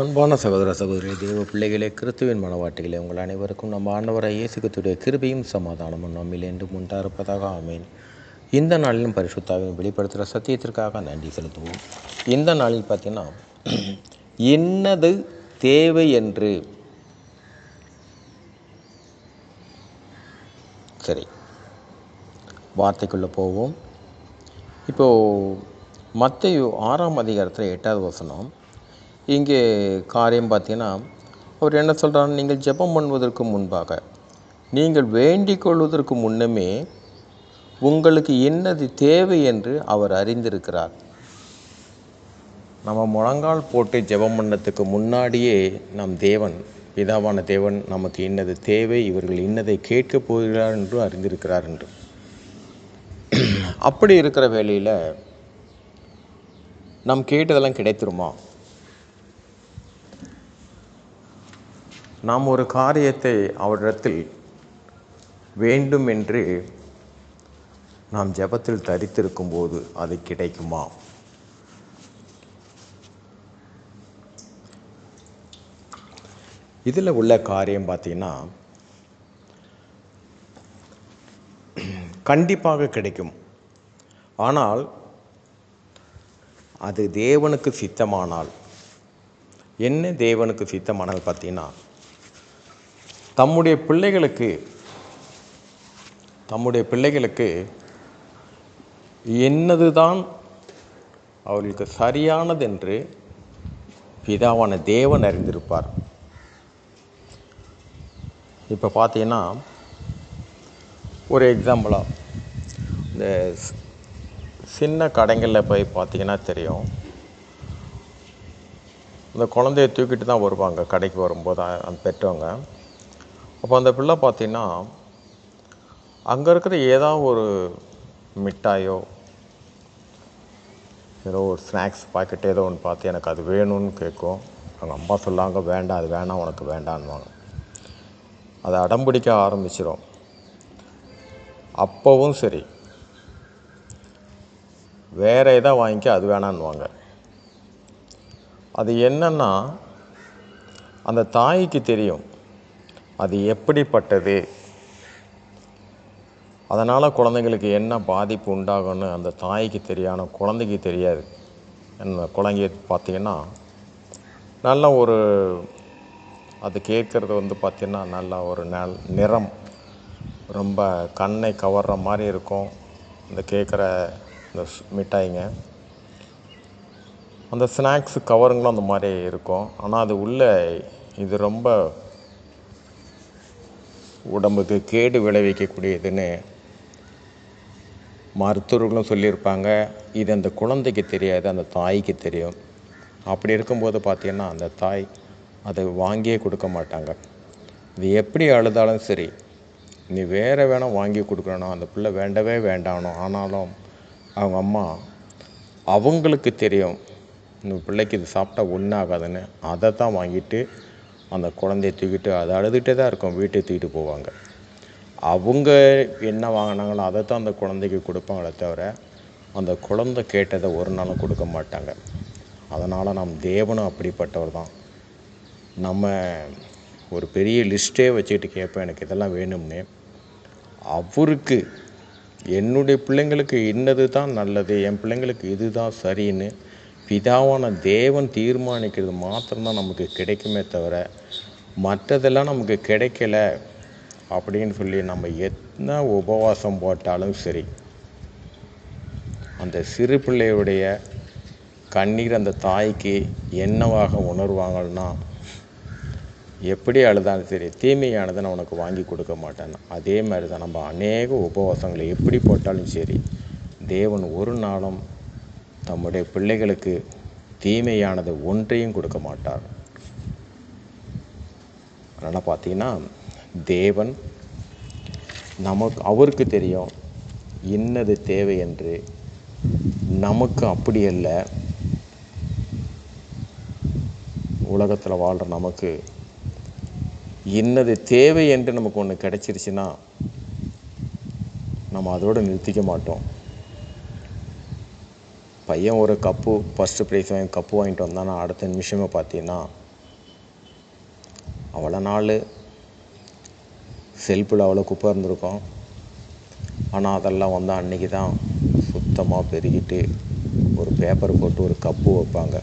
அன்பான சகோதர சகோதரி தேவ பிள்ளைகளே கிறிஸ்துவின் மனவாட்டிகளே உங்கள் அனைவருக்கும் நம்ம ஆண்டவரை இயேசுக்கத்துடைய கிருபையும் சமாதானமும் நம்மில் என்றும் உண்டாயிருப்பதாக ஆமேன். இந்த நாளிலும் பரிசுத்தாவின் வெளிப்படுத்துகிற சத்தியத்திற்காக நன்றி செலுத்துவோம். இந்த நாளில் பார்த்தீங்கன்னா என்னது தேவை என்று சரி வார்த்தைக்குள்ளே போவோம். இப்போது மற்ற ஆறாம் அதிகாரத்தில் எட்டாவது வசனம் இங்கே காரியம் பார்த்தீங்கன்னா அவர் என்ன சொல்கிறார் நீங்கள் ஜெபம் பண்ணுவதற்கு முன்பாக நீங்கள் வேண்டிக் கொள்வதற்கு முன்னமே உங்களுக்கு என்னது தேவை என்று அவர் அறிந்திருக்கிறார். நம்ம முழங்கால் போட்டு ஜெபம் பண்ணத்துக்கு முன்னாடியே நம் தேவன் பிதாவான தேவன் நமக்கு இன்னது தேவை இவர்கள் இன்னதை கேட்கப் போகிறார் என்று அறிந்திருக்கிறார் என்று. அப்படி இருக்கிற வேளையில் நம் கேட்டதெல்லாம் கிடைத்திருமா? நாம் ஒரு காரியத்தை அவரிடத்தில் வேண்டும் என்று நாம் ஜெபத்தில் தரித்திருக்கும் போது அது கிடைக்குமா? இதில் உள்ள காரியம் பார்த்தீங்கன்னா கண்டிப்பாக கிடைக்கும். ஆனால் அது தேவனுக்கு சித்தமானால் என்ன தேவனுக்கு சித்தமானால் பார்த்தீங்கன்னா தம்முடைய பிள்ளைகளுக்கு தம்முடைய பிள்ளைகளுக்கு என்னதுதான் அவர்களுக்கு சரியானதென்று பிதாவான தேவன் அறிந்திருப்பார். இப்போ பார்த்தீங்கன்னா ஒரு எக்ஸாம்பிளாக இந்த சின்ன கடைகளில் போய் பார்த்தீங்கன்னா தெரியும். இந்த குழந்தைய தூக்கிட்டு தான் வருவாங்க கடைக்கு வரும்போது அந்த பெற்றவங்க. அப்போ அந்த பிள்ளை பார்த்தீங்கன்னா அங்கே இருக்கிற ஏதாவது ஒரு மிட்டாயோ ஏதோ ஒரு ஸ்நாக்ஸ் பாக்கெட் ஏதோ ஒன்று பார்த்து எனக்கு அது வேணும்னு கேட்கும். அவங்க அம்மா சொல்லாங்க வேண்டாம் அது வேணாம் உனக்கு வேண்டான்னுவாங்க அதை அடம்பிடிக்க ஆரம்பிச்சிடும் அப்போவும் சரி. வேற எதாவது வாங்கிக்க அது வேணான்னுவாங்க அது என்னன்னா அந்த தாய்க்கு தெரியும். அது எப்படிப்பட்டது? அதனால் குழந்தைங்களுக்கு என்ன பாதிப்பு உண்டாகும்னு அந்த தாய்க்கு தெரியான குழந்தைக்கு தெரியாது. என்ன குழந்தைய பார்த்திங்கன்னா நல்ல ஒரு அது கேட்குறது வந்து பார்த்திங்கன்னா நல்ல ஒரு நல் நிறம். ரொம்ப கண்ணை கவர்ற மாதிரி இருக்கும். இந்த கேட்குற இந்த மிட்டாய்ங்க. அந்த ஸ்நாக்ஸு கவருங்களும் அந்த மாதிரி இருக்கும். ஆனால் அது உள்ள இது ரொம்ப உடம்புக்கு கேடு விளைவிக்கக்கூடியதுன்னு மருத்துவர்களும் சொல்லியிருப்பாங்க. இது அந்த குழந்தைக்கு தெரியாது அந்த தாய்க்கு தெரியும். அப்படி இருக்கும்போது பார்த்தீங்கன்னா அந்த தாய் அதை வாங்கியே கொடுக்க மாட்டாங்க. இது எப்படி அழுதாலும் சரி நீ வேறு வேணால் வாங்கி கொடுக்கணும். அந்த பிள்ளை வேண்டவே வேண்டானோ ஆனாலும் அவங்க அம்மா அவங்களுக்கு தெரியும் இந்த பிள்ளைக்கு இது சாப்பிட்டா ஒன்றாகாதுன்னு அதை தான் வாங்கிட்டு அந்த குழந்தைய தூக்கிட்டு அதை அழுதுகிட்டே தான் இருக்கும் வீட்டுக்கு தூக்கிட்டு போவாங்க. அவங்க என்ன வாங்கினாங்களோ அதை தான் அந்த குழந்தைக்கு கொடுப்பாங்களே தவிர அந்த குழந்தை கேட்டதை ஒரு நாளும் கொடுக்க மாட்டாங்க. அதனால் நம் தேவனும் அப்படிப்பட்டவர் தான். நம்ம ஒரு பெரிய லிஸ்ட்டே வச்சுக்கிட்டு கேட்பேன் எனக்கு இதெல்லாம் வேணும்னு. அவருக்கு என்னுடைய பிள்ளைங்களுக்கு இன்னது தான் நல்லது என் பிள்ளைங்களுக்கு இதுதான் சரின்னு பிதாவான தேவன் தீர்மானிக்கிறது மாத்திரம்தான் நமக்கு கிடைக்குமே தவிர மற்றதெல்லாம் நமக்கு கிடைக்கல அப்படின்னு சொல்லி நம்ம என்ன உபவாசம் போட்டாலும் சரி அந்த சிறு பிள்ளையுடைய கண்ணீர் அந்த தாய்க்கு என்னவாக உணர்வாங்கன்னா எப்படி அழுதாலும் சரி தீமையானதை நான் உனக்கு வாங்கி கொடுக்க மாட்டேன். அதே மாதிரி தான் நம்ம அநேக உபவாசங்களை எப்படி போட்டாலும் சரி தேவன் ஒரு நாளும் தம்முடைய பிள்ளைகளுக்கு தீமையானது ஒன்றையும் கொடுக்க மாட்டார். அதனால் பார்த்தீங்கன்னா தேவன் நமக்கு அவருக்கு தெரியும் இன்னது தேவை என்று. நமக்கு அப்படி அல்ல. உலகத்தில் வாழ்கிற நமக்கு இன்னது தேவை என்று நமக்கு ஒன்று கிடைச்சிருச்சுன்னா நம்ம அதோடு நிறுத்திக்க மாட்டோம். பையன் ஒரு கப்பு ஃபஸ்ட்டு ப்ரைஸ் வாங்கி கப்பு வாங்கிட்டு வந்தானா. அடுத்த நிமிஷமே பார்த்தீங்கன்னா அவ்வளோ நாள் செல்ஃபில் அவ்வளோ குப்பை இருந்திருக்கும். ஆனால் அதெல்லாம் வந்து அன்றைக்கி தான் சுத்தமாக பெருகிட்டு ஒரு பேப்பர் போட்டு ஒரு கப்பு வைப்பாங்க.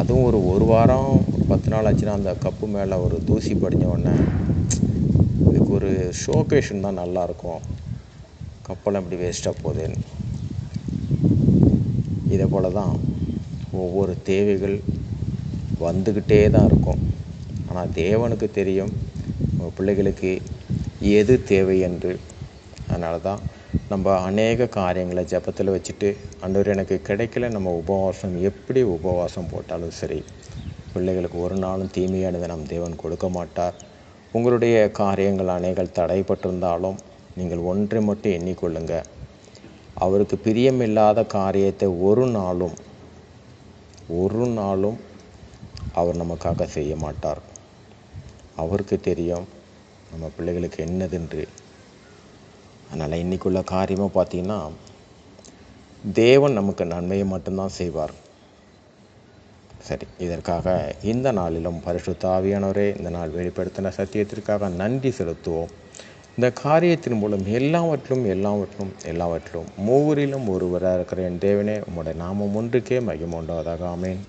அதுவும் ஒரு ஒரு வாரம் ஒரு பத்து நாள் ஆச்சுன்னா அந்த கப்பு மேலே ஒரு தூசி படிஞ்ச உடனே இதுக்கு ஒரு ஷோகேஷன் தான் நல்லாயிருக்கும் கப்பெல்லாம் இப்படி வேஸ்ட்டாக போகுதுன்னு. இதே போல் தான் ஒவ்வொரு தேவைகள் வந்துக்கிட்டே தான் இருக்கும். ஆனால் தேவனுக்கு தெரியும் நம்ம பிள்ளைகளுக்கு எது தேவை என்று. அதனால தான் நம்ம அநேக காரியங்களை ஜெபத்தில் வச்சுட்டு ஆண்டவர் எனக்கு கிடைக்கல நம்ம உபவாசம் எப்படி உபவாசம் போட்டாலும் சரி பிள்ளைகளுக்கு ஒரு நாளும் தீமையானதை நம் தேவன் கொடுக்க மாட்டார். உங்களுடைய காரியங்கள் அநேகள் தடைப்பட்டிருந்தாலும் நீங்கள் ஒன்றை மட்டும் எண்ணிக்கொள்ளுங்கள் அவருக்கு பிரியமில்லாத காரியத்தை ஒரு நாளும் ஒரு நாளும் அவர் நமக்காக செய்ய மாட்டார். அவருக்கு தெரியும் நம்ம பிள்ளைகளுக்கு என்னதென்று. அதனால் இன்றைக்குள்ள காரியமாக பார்த்தீங்கன்னா தேவன் நமக்கு நன்மையை மட்டும்தான் செய்வார். சரி இதற்காக இந்த நாளிலும் பரிசுத்தாவியானவரே இந்த நாள் வெளிப்படுத்தின சத்தியத்திற்காக நன்றி செலுத்துவோம். இந்த காரியத்தின் மூலம் எல்லாவற்றிலும் எல்லாவற்றிலும் எல்லாவற்றிலும் மூவரிலும் ஒருவராக இருக்கிற என் தேவனே உம்முடைய நாமம் ஒன்றுக்கே மகிமுண்டாவதாக ஆமேன்.